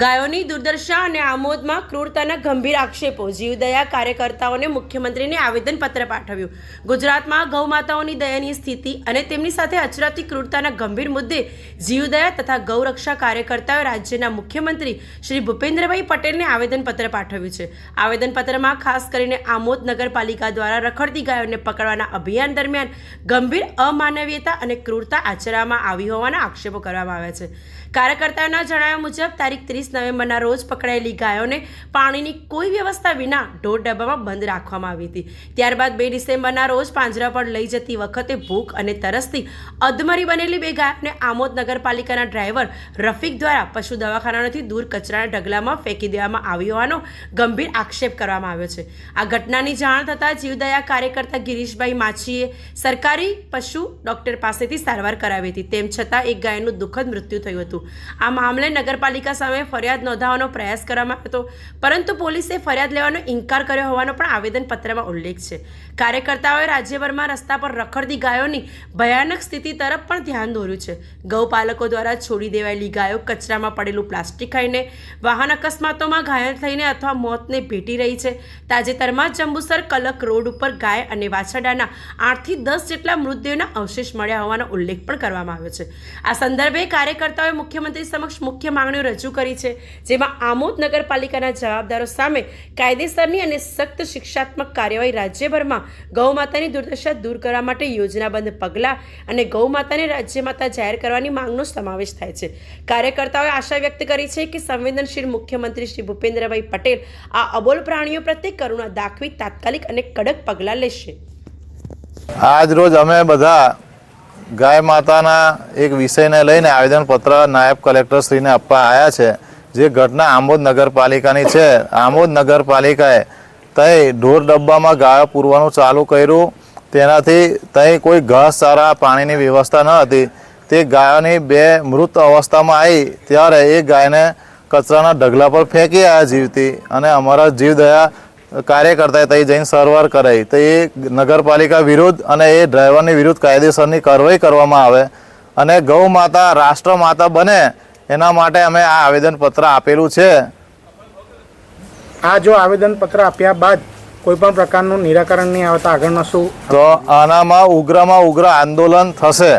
ગાયોની દુર્દશા અને આમોદમાં ક્રૂરતાના ગંભીર આક્ષેપો. જીવદયા કાર્યકર્તાઓને મુખ્યમંત્રીને આવેદનપત્ર પાઠવ્યું. ગુજરાતમાં ગૌમાતાઓની દયનીય સ્થિતિ અને તેમની સાથે અચરાતી ક્રૂરતાના ગંભીર મુદ્દે જીવદયા તથા ગૌરક્ષા કાર્યકર્તાઓએ રાજ્યના મુખ્યમંત્રી શ્રી ભૂપેન્દ્રભાઈ પટેલને આવેદનપત્ર પાઠવ્યું છે. આવેદનપત્રમાં ખાસ કરીને આમોદ નગરપાલિકા દ્વારા રખડતી ગાયોને પકડવાના અભિયાન દરમિયાન ગંભીર અમાનવીયતા અને ક્રૂરતા આચરવામાં આવી હોવાના આક્ષેપો કરવામાં આવ્યા છે. કાર્યકર્તાઓના જણાવ્યા મુજબ, તારીખ ત્રીસ નવેમ્બરના રોજ પકડાયેલી ગાયોને પાણીની કોઈ વ્યવસ્થા વિના ઢોર ડબ્બામાં બંધ રાખવામાં આવી હતી. ત્યારબાદ બે ડિસેમ્બરના રોજ પાંજરા પર લઈ જતી વખતે ભૂખ અને તરસથી અધમરી બનેલી બે ગાયોને આમોદ નગરપાલિકાના ડ્રાઈવર રફીક દ્વારા પશુ દવાખાનાથી દૂર કચરાના ઢગલામાં ફેંકી દેવામાં આવી હોવાનો ગંભીર આક્ષેપ કરવામાં આવ્યો છે. આ ઘટનાની જાણ થતાં જીવદયા કાર્યકર્તા ગિરીશભાઈ માછીએ સરકારી પશુ ડોક્ટર પાસેથી સારવાર કરાવી હતી. તેમ છતાં એક ગાયનું દુઃખદ મૃત્યુ થયું હતું. આ મામલે નગરપાલિકા સામે ફરિયાદ નોંધાવવાનો પ્રયાસ કરવામાં આવ્યો હતો. પરંતુ પોલીસે ફરિયાદ લેવાનો ઇનકાર કર્યો હોવાનો પણ આવેદનપત્રમાં ઉલ્લેખ છે. કાર્યકર્તાઓએ રાજ્યભરમાં રસ્તા પર રખડતી ગાયોની ભયાનક સ્થિતિ તરફ પણ ધ્યાન દોર્યું છે. ગૌપાલકો દ્વારા છોડી દેવાયેલી ગાયો કચરામાં પડેલું પ્લાસ્ટિક ખાઈને વાહન અકસ્માતોમાં ઘાયલ થઈને અથવા મોતને ભેટી રહી છે. તાજેતરમાં જંબુસર કલક રોડ ઉપર ગાય અને વાછરડાના આઠથી દસ જેટલા મૃતદેહોના અવશેષ મળ્યા હોવાનો ઉલ્લેખ પણ કરવામાં આવ્યો છે. આ સંદર્ભે કાર્યકર્તાઓએ મુખ્યમંત્રી સમક્ષ મુખ્ય માંગણીઓ રજૂ કરી છે. જેમાં આમોદ નગરપાલિકાના જવાબદારો સામે કાયદેસરની અને સખ્ત શિક્ષાત્મક કાર્યવાહી રાજ્યભરમાં ગૌમાતાની દુર્દશા દૂર કરવા માટે યોજનાબંધ પગલાં અને ગૌમાતાને રાજ્યમાતા જાહેર કરવાની માંગનો સમાવેશ થાય છે. કાર્યકર્તાઓએ આશા વ્યક્ત કરી છે કે સંવેદનશીલ મુખ્યમંત્રી શ્રી ભૂપેન્દ્રભાઈ પટેલ આ અબોલ પ્રાણીઓ પ્રત્યે કરુણા દાખવી તાત્કાલિક અને કડક પગલાં લેશે. આજ રોજ અમે બધા ગાય માતાના એક વિષયને લઈને આવેદનપત્ર નાયબ કલેક્ટર શ્રીને આપવા આવ્યા છે. જે ઘટના આમોદ નગરપાલિકાની છે, આમોદ નગરપાલિકાએ તઈ ઢોર ડબ્બામાં ગાયો પૂરવાનું ચાલુ કર્યું. તેનાથી તઈ કોઈ ઘાસ, ચારા, પાણીની વ્યવસ્થા ન હતી. તે ગાયોની બે મૃત અવસ્થામાં આવી ત્યારે એ ગાયને કચરાના ઢગલા પર ફેંકી આવ્યા જીવતી અને અમારા જીવદયા કાર્યકર્તાએ તઈ જઈને સારવાર કરાઈ. તો એ નગરપાલિકા વિરુદ્ધ અને એ ડ્રાઈવરની વિરુદ્ધ કાયદેસરની કાર્યવાહી કરવામાં આવે અને ગૌ માતા રાષ્ટ્ર માતા બને. એના માટે અમે આ આવેદનપત્ર આપેલું છે. આ જો આવેદનપત્ર આપ્યા બાદ કોઈ પણ પ્રકારનું નિરાકરણ નહીં આવતા આગળનો શું? તો આનામાં ઉગ્રમાં ઉગ્ર આંદોલન થશે.